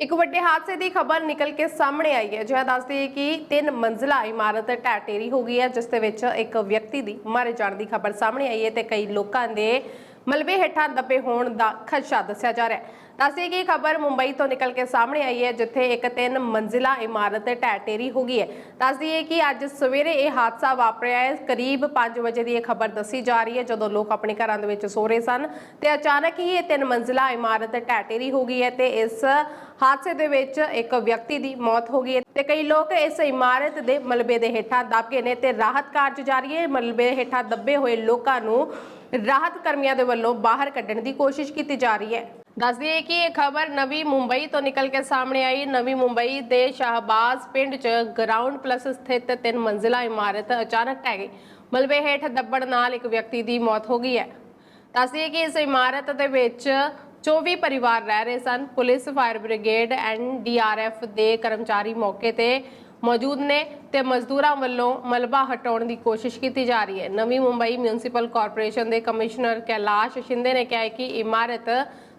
ਇੱਕ ਵੱਡੇ ਹਾਦਸੇ ਦੀ ਖਬਰ ਨਿਕਲ ਕੇ ਸਾਹਮਣੇ ਆਈ ਹੈ। ਜਿਹਾ ਦੱਸਦੀ ਹੈ ਕਿ ਤਿੰਨ ਮੰਜ਼ਲਾ ਇਮਾਰਤ ਢਹਿ ਢੇਰੀ ਹੋ ਗਈ ਹੈ, ਜਿਸ ਦੇ ਵਿੱਚ ਇੱਕ ਵਿਅਕਤੀ ਦੀ ਮਾਰੇ ਜਾਣ ਦੀ ਖਬਰ ਸਾਹਮਣੇ ਆਈ ਹੈ ਤੇ ਕਈ ਲੋਕਾਂ ਦੇ ਮਲਬੇ ਹੇਠਾਂ ਦੱਬੇ ਹੋਣ ਦਾ ਖਦਸ਼ਾ ਦੱਸਿਆ ਜਾ ਰਿਹਾ ਹੈ। ਦੱਸਦੀ ਕਿ ਖਬਰ ਮੁੰਬਈ ਤੋਂ ਨਿਕਲ ਕੇ ਸਾਹਮਣੇ ਆਈ ਹੈ, ਜਿੱਥੇ ਇੱਕ ਤਿੰਨ ਮੰਜ਼ਿਲਾ ਇਮਾਰਤ ਢਹਿ ਹੋ ਗਈ ਹੈ। ਦੱਸਦੀ ਹੈ ਕਿ ਅੱਜ ਸਵੇਰੇ ਇਹ ਹਾਦਸਾ ਵਾਪਰਿਆ ਹੈ। ਕਰੀਬ 5 ਵਜੇ ਦੀ ਇਹ ਖਬਰ ਦੱਸੀ ਜਾ ਰਹੀ ਹੈ, ਜਦੋਂ ਲੋਕ ਆਪਣੇ ਘਰਾਂ ਦੇ ਵਿੱਚ ਸੋ ਰਹੇ ਸਨ ਤੇ ਅਚਾਨਕ ਹੀ ਇਹ ਤਿੰਨ ਮੰਜ਼ਿਲਾ ਇਮਾਰਤ ਢਹਿ ਹੋ ਗਈ ਹੈ ਤੇ ਇਸ ਹਾਦਸੇ ਦੇ ਵਿੱਚ ਇੱਕ ਵਿਅਕਤੀ ਦੀ ਮੌਤ ਹੋ ਗਈ ਹੈ ਤੇ ਕਈ ਲੋਕ ਇਸ ਇਮਾਰਤ ਦੇ ਮਲਬੇ ਦੇ ਹੇਠਾਂ ਦੱਬ ਗਏ ਨੇ ਤੇ ਰਾਹਤ ਕਾਰਜ ਜਾਰੀ ਹੈ। ਮਲਬੇ ਹੇਠਾਂ ਦੱਬੇ ਹੋਏ ਲੋਕਾਂ ਨੂੰ ਰਾਹਤ ਕਰਮੀਆਂ ਦੇ ਵੱਲੋਂ ਬਾਹਰ ਕੱਢਣ ਦੀ ਕੋਸ਼ਿਸ਼ ਕੀਤੀ ਜਾ ਰਹੀ ਹੈ। ਦੱਸਦੀ ਹੈ ਕਿ ਇਹ ਖਬਰ ਨਵੀਂ ਮੁੰਬਈ ਤੋਂ ਨਿਕਲ ਕੇ ਸਾਹਮਣੇ ਆਈ। ਨਵੀਂ ਮੁੰਬਈ ਦੇ ਸ਼ਾਹਬਾਜ਼ ਪਿੰਡ 'ਚ ਗਰਾਊਂਡ ਪਲੱਸ ਸਥਿਤ ਤਿੰਨ ਮੰਜ਼ਿਲਾ ਇਮਾਰਤ ਅਚਾਨਕ ਢਹਿ ਗਈ। ਮਲਬੇ ਹੇਠ ਦੱਬਣ ਨਾਲ ਇੱਕ ਵਿਅਕਤੀ ਦੀ ਮੌਤ ਹੋ ਗਈ ਹੈ। ਦੱਸਦੀ ਹੈ ਕਿ ਇਸ ਇਮਾਰਤ ਦੇ ਵਿੱਚ 24 ਪਰਿਵਾਰ ਰਹਿ ਰਹੇ ਸਨ। ਪੁਲਿਸ, ਫਾਇਰ ਬ੍ਰਿਗੇਡ ਐਨਡੀਆਰਐਫ ਦੇ ਕਰਮਚਾਰੀ ਮੌਕੇ ਤੇ ਮੌਜੂਦ ਨੇ ਤੇ ਮਜ਼ਦੂਰਾਂ ਵੱਲੋਂ ਮਲਬਾ ਹਟਾਉਣ ਦੀ ਕੋਸ਼ਿਸ਼ ਕੀਤੀ ਜਾ ਰਹੀ ਹੈ। ਨਵੀਂ ਮੁੰਬਈ ਮਿਊਨਿਸਪਲ ਕਾਰਪੋਰੇਸ਼ਨ ਦੇ ਕਮਿਸ਼ਨਰ ਕੈਲਾਸ਼ ਸ਼ਿੰਦੇ ਨੇ ਕਿਹਾ ਕਿ ਇਮਾਰਤ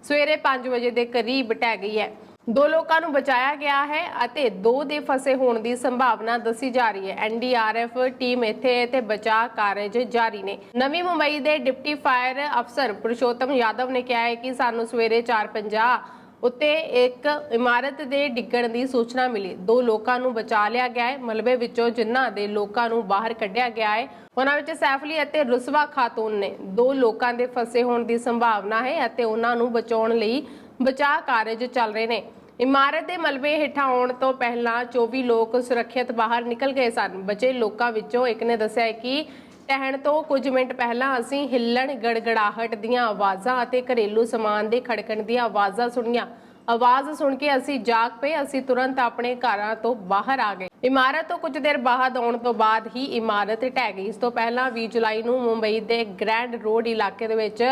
ਸਵੇਰੇ 5 ਵਜੇ ਦੇ ਕਰੀਬ ਢਹਿ ਗਈ ਹੈ। ਦੋ ਲੋਕਾਂ ਨੂੰ ਬਚਾਇਆ ਗਿਆ ਹੈ ਅਤੇ ਦੋ ਦੇ ਫਸੇ ਹੋਣ ਦੀ ਸੰਭਾਵਨਾ ਦੱਸੀ ਜਾ ਰਹੀ ਹੈ। ਐਨਡੀਆਰਐਫ ਟੀਮ ਇੱਥੇ ਤੇ ਬਚਾਅ ਕਾਰਜ ਜਾਰੀ ਨੇ। ਨਵੀਂ ਮੁੰਬਈ ਦੇ ਡਿਪਟੀ ਫਾਇਰ ਅਫਸਰ ਪੁਰਸ਼ੋਤਮ ਯਾਦਵ ਨੇ ਕਿਹਾ ਹੈ ਕਿ ਸਾਨੂੰ ਸਵੇਰੇ 4:50 ਉੱਤੇ ਇੱਕ ਇਮਾਰਤ ਦੇ ਡਿੱਗਣ ਦੀ ਸੂਚਨਾ ਮਿਲੀ। ਦੋ ਲੋਕਾਂ ਨੂੰ ਬਚਾ ਲਿਆ ਗਿਆ ਹੈ। ਮਲਬੇ ਵਿੱਚੋਂ ਜਿਨ੍ਹਾਂ ਦੇ ਲੋਕਾਂ ਨੂੰ ਬਾਹਰ ਕੱਢਿਆ ਗਿਆ ਹੈ। ਉਹਨਾਂ ਵਿੱਚ ਸੈਫਲੀ ਅਤੇ ਰੁਸਵਾ ਖਾਤੂਨ ਨੇ। ਦੋ ਲੋਕਾਂ ਦੇ ਫਸੇ ਹੋਣ ਦੀ ਸੰਭਾਵਨਾ ਹੈ ਅਤੇ ਉਹਨਾਂ ਨੂੰ ਬਚਾਉਣ ਲਈ ਬਚਾਅ ਕਾਰਜ ਚੱਲ ਰਹੇ ਨੇ। ਇਮਾਰਤ ਦੇ ਮਲਬੇ ਹੇਠਾਂ ਆਉਣ ਤੋਂ ਪਹਿਲਾਂ 24 ਲੋਕ ਸੁਰੱਖਿਅਤ ਬਾਹਰ ਨਿਕਲ ਗਏ ਸਨ। ਬਚੇ ਲੋਕਾਂ ਵਿੱਚੋਂ ਇੱਕ ਨੇ ਦੱਸਿਆ ਹੈ ਕਿ ਟਹਿਣ ਤੋਂ ਕੁਝ ਮਿੰਟ ਪਹਿਲਾਂ ਅਸੀਂ ਹਿੱਲਣ ਗੜਗੜਾਹਟ ਦੀਆਂ ਆਵਾਜ਼ਾਂ ਅਤੇ ਘਰੇਲੂ ਸਮਾਨ ਦੇ ਖੜਕਣ ਦੀਆਂ ਆਵਾਜ਼ਾਂ ਸੁਣੀਆਂ। ਆਵਾਜ਼ ਸੁਣ ਕੇ ਅਸੀਂ ਜਾਗ ਪਏ, ਅਸੀਂ ਤੁਰੰਤ ਆਪਣੇ ਘਰਾਂ ਤੋਂ ਬਾਹਰ ਆ ਗਏ। ਇਮਾਰਤ ਤੋਂ ਕੁਝ ਦੇਰ ਬਾਅਦ ਆਉਣ ਤੋਂ ਬਾਅਦ ਹੀ ਇਮਾਰਤ ਢਹਿ ਗਈ। ਇਸ ਤੋਂ ਪਹਿਲਾਂ 20 ਜੁਲਾਈ ਨੂੰ ਮੁੰਬਈ ਦੇ ਗ੍ਰੈਂਡ ਰੋਡ ਇਲਾਕੇ ਦੇ ਵਿੱਚ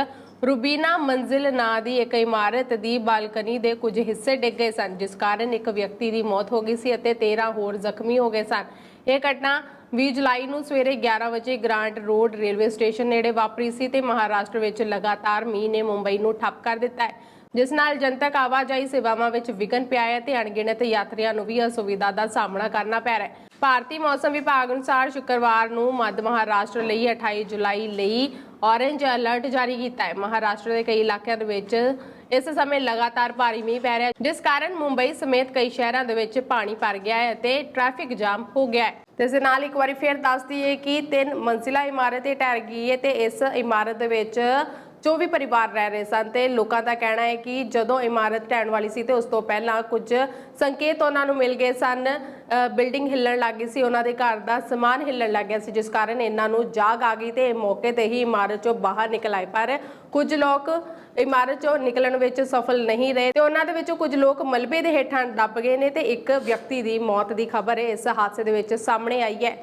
ਰੂਬੀਨਾ ਮੰਜ਼ਿਲ ਨਾਂ ਦੀ ਇੱਕ ਇਮਾਰਤ ਦੀ ਬਾਲਕਨੀ ਦੇ ਕੁਝ ਹਿੱਸੇ ਡਿੱਗ ਗਏ ਸਨ, ਜਿਸ ਕਾਰਨ ਇੱਕ ਵਿਅਕਤੀ ਦੀ ਮੌਤ ਹੋ ਗਈ ਸੀ ਅਤੇ 13 ਹੋਰ ਜ਼ਖਮੀ ਹੋ ਗਏ ਸਨ। ਇਹ ਘਟਨਾ 20 ਜੁਲਾਈ ਨੂੰ ਸਵੇਰੇ 11 ਵਜੇ ਗ੍ਰਾਂਟ ਰੋਡ ਰੇਲਵੇ ਸਟੇਸ਼ਨ ਨੇੜੇ ਵਾਪਰੀ ਸੀ ਤੇ ਮਹਾਰਾਸ਼ਟਰ ਵਿੱਚ ਲਗਾਤਾਰ ਮੀਂਹ ਨੇ ਮੁੰਬਈ ਨੂੰ ਠੱਪ ਕਰ ਦਿੱਤਾ ਹੈ, ਜਿਸ ਨਾਲ ਜਨਤਕ ਆਵਾਜਾਈ ਸੇਵਾਵਾਂ ਵਿੱਚ ਵਿਘਨ ਪਿਆ ਹੈ ਤੇ ਅਣਗਿਣਤ ਯਾਤਰੀਆਂ ਨੂੰ ਵੀ ਅਸੁਵਿਧਾ ਦਾ ਸਾਹਮਣਾ ਕਰਨਾ ਪੈ ਰਿਹਾ ਹੈ। ਭਾਰਤੀ ਮੌਸਮ ਵਿਭਾਗ ਅਨੁਸਾਰ ਸ਼ੁੱਕਰਵਾਰ ਨੂੰ ਮੱਧ ਮਹਾਰਾਸ਼ਟਰ ਲਈ 28 ਜੁਲਾਈ ਲਈ ਔਰੇਂਜ ਅਲਰਟ ਜਾਰੀ ਕੀਤਾ ਹੈ। ਮਹਾਰਾਸ਼ਟਰ ਦੇ ਕਈ ਇਲਾਕਿਆਂ ਦੇ ਵਿੱਚ ਇਸ ਸਮੇਂ ਲਗਾਤਾਰ ਭਾਰੀ ਮੀਂਹ ਪੈ ਰਿਹਾ ਹੈ, ਜਿਸ ਕਾਰਨ ਮੁੰਬਈ ਸਮੇਤ ਕਈ ਸ਼ਹਿਰਾਂ ਦੇ ਵਿੱਚ ਪਾਣੀ ਭਰ ਗਿਆ ਹੈ ਅਤੇ ਟ੍ਰੈਫਿਕ ਜਾਮ ਹੋ ਗਿਆ ਹੈ। ਤੇ ਇਸ ਦੇ ਨਾਲ ਇੱਕ ਵਾਰੀ ਫੇਰ ਦੱਸ ਦਈਏ ਕਿ ਤਿੰਨ ਮੰਜ਼ਿਲਾ ਇਮਾਰਤ ਇਹ ਢਹਿ ਗਈ ਹੈ ਤੇ ਇਸ ਇਮਾਰਤ ਦੇ ਵਿੱਚ 24 ਪਰਿਵਾਰ ਰਹਿ ਰਹੇ ਸਨ ਤੇ ਲੋਕਾਂ ਦਾ ਕਹਿਣਾ ਹੈ ਕਿ ਜਦੋਂ ਇਮਾਰਤ ਢਹਿਣ ਵਾਲੀ ਸੀ ਤੇ ਉਸ ਤੋਂ ਪਹਿਲਾਂ ਕੁਝ ਸੰਕੇਤ ਉਹਨਾਂ ਨੂੰ ਮਿਲ ਗਏ ਸਨ। ਬਿਲਡਿੰਗ ਹਿੱਲਣ ਲੱਗ ਗਈ ਸੀ, ਉਹਨਾਂ ਦੇ ਘਰ ਦਾ ਸਮਾਨ ਹਿੱਲਣ ਲੱਗ ਗਿਆ ਸੀ, ਜਿਸ ਕਾਰਨ ਇਹਨਾਂ ਨੂੰ ਜਾਗ ਆ ਗਈ ਤੇ ਮੌਕੇ ਤੇ ਹੀ ਇਮਾਰਤ ਚੋਂ ਬਾਹਰ ਨਿਕਲ ਆਏ। ਪਰ ਕੁਝ ਲੋਕ ਇਮਾਰਤ ਚੋਂ ਨਿਕਲਣ ਵਿੱਚ ਸਫਲ ਨਹੀਂ ਰਹੇ ਤੇ ਉਹਨਾਂ ਦੇ ਵਿੱਚੋਂ ਕੁਝ ਲੋਕ ਮਲਬੇ ਦੇ ਹੇਠਾਂ ਦੱਬ ਗਏ ਨੇ ਤੇ ਇੱਕ ਵਿਅਕਤੀ ਦੀ ਮੌਤ ਦੀ ਖਬਰ ਇਸ ਹਾਦਸੇ ਦੇ ਵਿੱਚ ਸਾਹਮਣੇ ਆਈ ਹੈ।